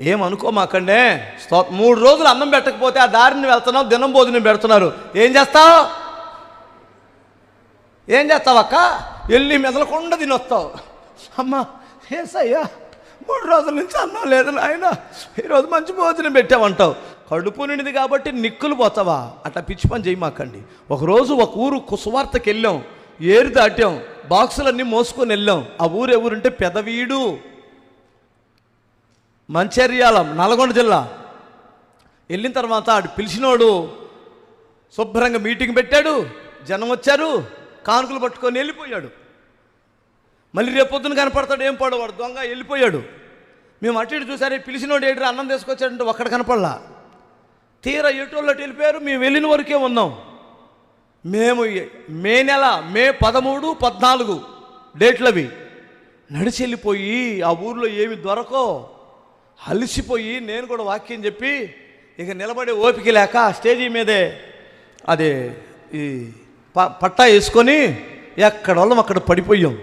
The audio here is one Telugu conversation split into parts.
ఏమనుకోమాకండే? స్తో మూడు రోజులు అన్నం పెట్టకపోతే ఆ దారిని వెళ్తున్నావు దినం భోజనం పెడుతున్నారు. ఏం చేస్తావు? ఏం చేస్తావు అక్క? వెళ్ళి మెదలకుండా తినొస్తావు. అమ్మా ఏసయ్యా మూడు రోజుల నుంచి అన్నం లేదు నాయన. ఈరోజు మంచి భోజనం పెట్టావంటావు. కడుపు నిండిది కాబట్టి నిక్కులు పోతావా? అట్లా పిచ్చి పని చేయమాకండి. ఒకరోజు ఒక ఊరు కుసువార్తకి వెళ్ళాం ఏరు దాటాం. బాక్సులన్నీ మోసుకొని వెళ్ళాం. ఆ ఊరు ఎవరుంటే పెదవీడు. మంచిర్యాలం నల్గొండ జిల్లా. వెళ్ళిన తర్వాత ఆడు పిలిచినోడు శుభ్రంగా మీటింగ్ పెట్టాడు జనం వచ్చారు కానుకలు పట్టుకొని వెళ్ళిపోయాడు. మళ్ళీ రేపొద్దున కనపడతాడు ఏం పడవాడు దొంగ వెళ్ళిపోయాడు. మేము అటు ఇటు చూసారే పిలిచినోడు ఏడు అన్నం తీసుకొచ్చాడంటే ఒక్కడ కనపడలా. తీరా ఎటోళ్ళటి వెళ్ళిపోయారు మేము వెళ్ళిన వరకే ఉన్నాం. మేము మే నెల మే పదమూడు పద్నాలుగు డేట్లవి. నడిచి వెళ్ళిపోయి ఆ ఊర్లో ఏమి దొరకో అలసిపోయి నేను కూడా వాక్యం చెప్పి ఇక నిలబడే ఓపిక లేక స్టేజీ మీదే అదే ఈ ప పట్టా వేసుకొని ఎక్కడ వాళ్ళం అక్కడ పడిపోయాం.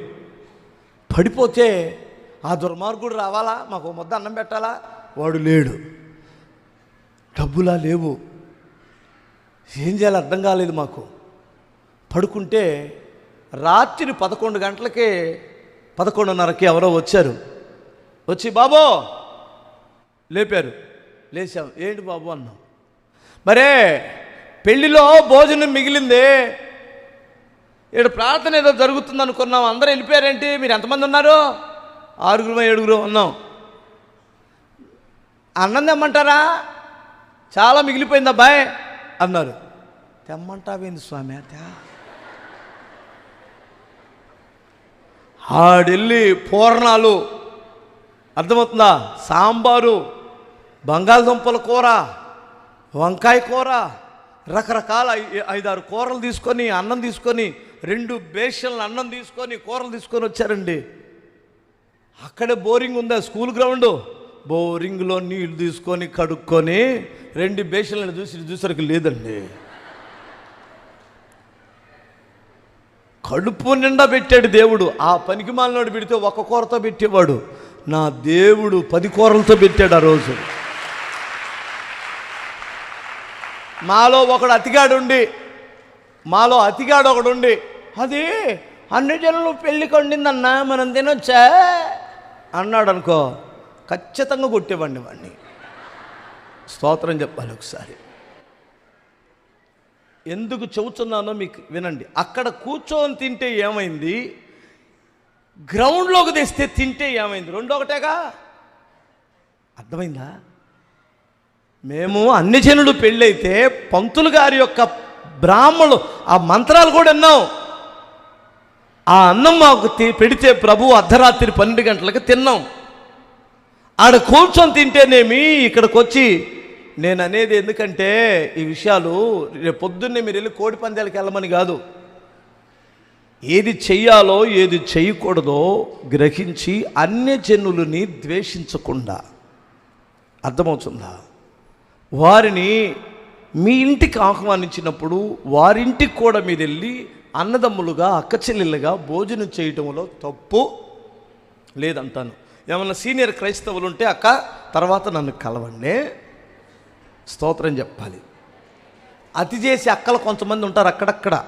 పడిపోతే ఆ దుర్మార్గుడు రావాలా? మాకు ముద్ద అన్నం పెట్టాలా? వాడు లేడు. డబ్బులా లేవు. ఏం చేయాలో అర్థం కాలేదు మాకు. పడుకుంటే రాత్రి పదకొండు గంటలకే పదకొండున్నరకి ఎవరో వచ్చారు. వచ్చి బాబో లేపారు. లేచాం ఏంటి బాబు అన్నాం మరే పెళ్ళిలో భోజనం మిగిలిందే. ఇక్కడ ప్రార్థన ఏదో జరుగుతుంది అనుకున్నాం. అందరూ వెళ్ళిపోయారేంటి? మీరు ఎంతమంది ఉన్నారు? ఆరుగురు ఏడుగురు ఉన్నాం. అన్నం తెమ్మంటారా? చాలా మిగిలిపోయింది అబ్బాయి అన్నారు. తెమ్మంటావేంది స్వామి తే ఆడెళ్ళి పూర్ణాలు అర్థమవుతుందా? సాంబారు బంగాళదుంపల కూర వంకాయ కూర రకరకాల ఐదారు కూరలు తీసుకొని అన్నం తీసుకొని రెండు బేషన్లు అన్నం తీసుకొని కూరలు తీసుకొని వచ్చారండి. అక్కడే బోరింగ్ ఉందా? School ground? బోరింగ్లో నీళ్ళు తీసుకొని కడుక్కొని రెండు బేషన్లను చూసి చూసరికి లేదండి. కడుపు నిండా పెట్టాడు దేవుడు. ఆ పనికి మాలినోడు పెడితే ఒక కూరతో పెట్టేవాడు. నా దేవుడు పది కూరలతో పెట్టాడు ఆ రోజు. మాలో ఒకడు అతిగాడుండి మాలో అతిగాడు ఒకడుండి అది అన్ని జనులు పెళ్ళి కొండిందన్నా మనం తినొచ్చా? అన్నాడు అనుకో ఖచ్చితంగా కొట్టేవాడిని వాడిని స్తోత్రం చెప్పాలి ఒకసారి. ఎందుకు చెబుతున్నానో మీకు వినండి. అక్కడ కూర్చొని తింటే ఏమైంది? గ్రౌండ్లోకి తెస్తే తింటే ఏమైంది? రెండో ఒకటేగా? అర్థమైందా? మేము అన్ని జనులు పెళ్ళైతే పంతులు గారి యొక్క బ్రాహ్మణులు ఆ మంత్రాలు కూడా విన్నాం. ఆ అన్నం మాకు తి- పెడితే ప్రభు అర్ధరాత్రి పన్నెండు గంటలకు తిన్నాం. ఆడ కూర్చొని తింటేనేమి ఇక్కడికి వచ్చి నేను అనేది ఎందుకంటే ఈ విషయాలు రేపు పొద్దున్నే మీరు వెళ్ళి కోడి పందాలకు వెళ్ళమని కాదు. ఏది చెయ్యాలో ఏది చేయకూడదో గ్రహించి అన్య జనులని ద్వేషించకుండా. అర్థమవుతుందా? వారిని మీ ఇంటికి ఆహ్వానించినప్పుడు వారింటికి కూడా మీరు వెళ్ళి అన్నదమ్ములుగా అక్కచెల్లెలుగా భోజనం చేయటంలో తప్పు లేదంటాను. ఏమన్నా సీనియర్ క్రైస్తవులు ఉంటే అక్క తర్వాత నన్ను కలవండి. స్తోత్రం చెప్పాలి. అతి చేసి అక్కలు కొంతమంది ఉంటారు అక్కడక్కడ.